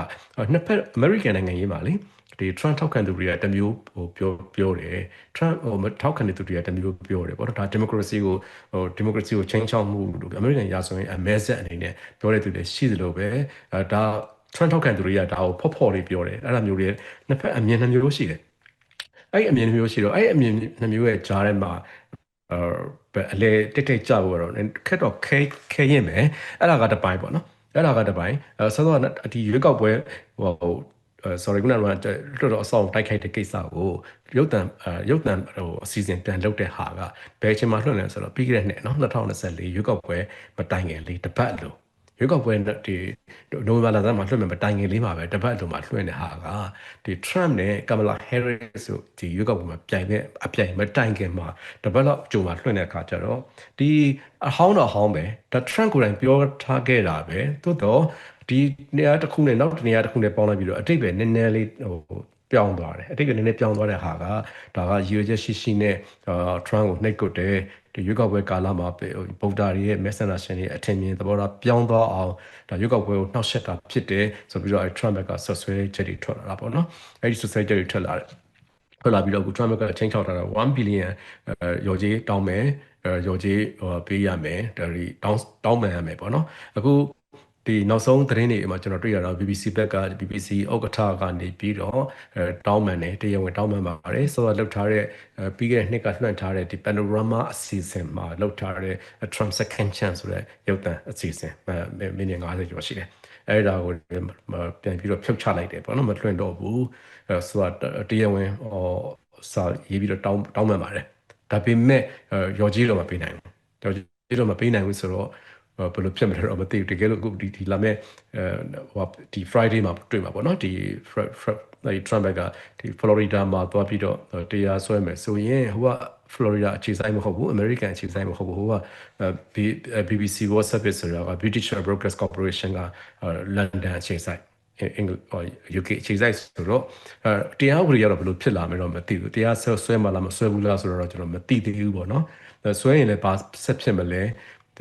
နှစ်ဖက် American နိုင်ငံရေးမှာလေ ဒီ Trump ထောက်ခံသူတွေကတမျိုးဟိုပြောပြောတယ် Trump ဟိုမထောက်ခံတဲ့သူတွေကတမျိုးပြောတယ်ပေါ့နော်ဒါ democracy ကိုဟို democracy ကိုချိန်ချောက်မှုလို့ American ရာဆိုရင် amazing အနေနဲ့ပြောတဲ့သူတွေရှိသလိုပဲအဲဒါ Trump ထောက်ခံသူတွေကဒါကိုဖော့ဖော့လေးပြောတယ်အဲ့လိုမျိုးတွေနှစ်ဖက်အမြင်နှမျိုးရှိတယ်အဲ့ဒီအမြင်တစ်မျိုးရှိတော့အဲ့ဒီအမြင်နှစ်မျိုးရဲ့ကြားထဲမှာအဲအလေတိတ်တိတ်ကြဖို့တော့ခက်တော့ခဲခဲရင်ပဲအဲ့ဒါကတစ်ပိုင်းပေါ့နော်အဲ့ဒါကတစ်ပိုင်းအဲဆက်တော့ဒီရွေးကောက်ပွဲဟိုဟို sorry ခုနကတော်တော်အဆောင်တိုက်ခိုက်တဲ့ကိစ္စကိုရုပ်တံရုပ်တံဟိုအစီအစဉ်ပြန်လုပ်တဲ့ဟာကဘယ်အချိန်မှလွှင့်လဲဆိုတော့ပြီးခဲ့တဲ့နှစ်နော်2024ရွေးကောက်ပွဲမတိုင်ခင်လေးတစ်ပတ်လို့ရွေးကောက်ပွဲဒီနိုဝင်ဘာလသားမှာလွှင့်မယ်မတိုင်ခင်လေးမှာပဲတစ်ပတ်လုံးမှာလွှင့်တဲ့ဟာကဒီ Trump နဲ့ Kamala Harris တို့ဒီရွေးကောက်ပွဲမှာပြိုင်တဲ့အပြိုင်မတိုင်ခင်မှာတစ်ပတ်လောက်ကြိုမှာလွှင့်တဲ့အခါကျတော့ဒီအဟောင်းတော့ဟောင်းပဲဒါ Trump ကိုယ်တိုင်ပြောထားခဲ့တာပဲသို့တော့ ဒီနေရာတစ်ခုနဲ့နောက်တစ်နေရာတစ်ခုနဲ့ပေါင်းလိုက်ပြီးတော့အတိတ်ပဲနည်းနည်းလေးဟိုပြောင်းသွားတယ်အတိတ်ကနည်းနည်းပြောင်းသွားတဲ့ဟာကဒါကရည်ရွယ်ချက်ရှိရှိနဲ့အာ Trump ကိုနှိပ်ကွတ်တယ်ဒီရွေးကောက်ပွဲကာလမှာဗုဒ္ဓတွေရဲ့ message ရှင်တွေအထင်မြင်သဘောထားပြောင်းသွားအောင်ဒါရွေးကောက်ပွဲကိုနှောက်ယှက်တာဖြစ်တယ်ဆိုပြီးတော့အဲ Trump ကဆွဆွဲချက်တွေထွက်လာတာပေါ့နော်အဲဒီဆွဆွဲချက်တွေထွက်လာတယ်ထွက်လာပြီးတော့အခု Trump ကချင်းချောက်ထားတာ1 billion အဲရော်ကြီးတောင်းမယ်အဲရော်ကြီးဟိုပေးရမယ်ဒါဒီတောင်းတောင်းပန်ရမယ်ပေါ့နော်အခု ဒီနောက်ဆုံးသတင်းတွေမှာကျွန်တော်တွေ့ရတာ BBC ဘက်က BBC ဥက္ကဋ္ဌကနေပြီးတော့အဲတောင်းပန်တယ်တရားဝင်တောင်းပန်ပါတယ်ဆိုတော့လောက်ထားတဲ့ပြီးခဲ့တဲ့နှစ်ကလွှင့်ထားတဲ့ဒီ panorama အစီအစဉ်မှာလောက်ထားတဲ့ Trump second chance ဆိုတဲ့ရုပ်သံအစီအစဉ်မိနစ်50ကျော်ရှိတယ်အဲ့ဒါကိုပြန်ပြီးတော့ဖြုတ်ချလိုက်တယ်ပေါ့နော်မလွှင့်တော့ဘူးအဲဆိုတော့တရားဝင်ဟောစာရေးပြီးတော့တောင်းတောင်းပန်ပါတယ်ဒါပေမဲ့ရော်ကြီးတော့မပေးနိုင်ဘူးရော်ကြီးတော့မပေးနိုင်ဘူးဆိုတော့ ဘယ်လိုဖြစ်မလဲတော့မသိဘူးတကယ်လို့အခုဒီဒီလာမဲ့အဲဟိုဒီ Friday မှာတွေ့မှာပေါ့နော်ဒီဒီ Trump ကဒီ Florida မှာသွားပြီးတော့တရားစွဲမယ်ဆိုရင်ဟိုက Florida အခြေဆိုင်မဟုတ်ဘူး American အခြေဆိုင်မဟုတ်ဘူးဟိုက BBC World Service ဆိုတာက British Broadcast Corporation က London အခြေဆိုင်အင်္ဂလိပ် UK အခြေစိုက်ဆိုတော့အဲတရားဥပဒေရတော့ဘယ်လိုဖြစ်လာမလဲတော့မသိဘူးတရားဆွဲဆွဲမှလားမဆွဲဘူးလားဆိုတော့ကျွန်တော်မသိသေးဘူးပေါ့နော်ဆွဲရင်လည်းဘာဆက်ဖြစ်မလဲ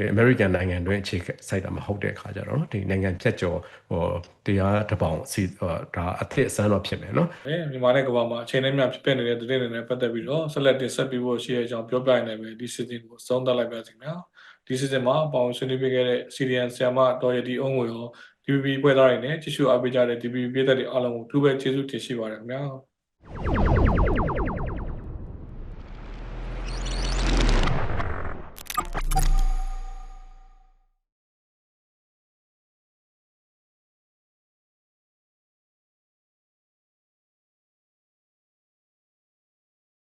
ဒီ American နိုင်ငံတွင်းအခြေစိုက်တာမဟုတ်တဲ့အခါကျတော့ဒီနိုင်ငံဖြတ်ကျော်ဟိုတရားတပောင်စီဒါအသစ်အစမ်းတော့ဖြစ်မယ်နော်အဲမြန်မာနဲ့ကမ္ဘာမှာအချိန်နဲ့မြဖြစ်နေတဲ့သတင်းတွေနဲ့ပတ်သက်ပြီးတော့ဆက်လက်တင်ဆက်ပြီးဖို့ရှိတဲ့အကြောင်းပြောပြနေတယ်ဒီ season ကိုသုံးသပ်လိုက်ပါစီခင်ဗျာဒီ season မှာပေါင်းဆွေးနွေးပေးခဲ့တဲ့ Syrian ဆရာမတော်ရည်ဒီအုံးကိုရော DPP ပွဲသားတွေနဲ့ကြည့်ရှုအားပေးကြတဲ့ DPP ပြည်သက်တွေအားလုံးကိုသူပဲကျေးဇူးတင်ရှိပါတယ်ခင်ဗျာ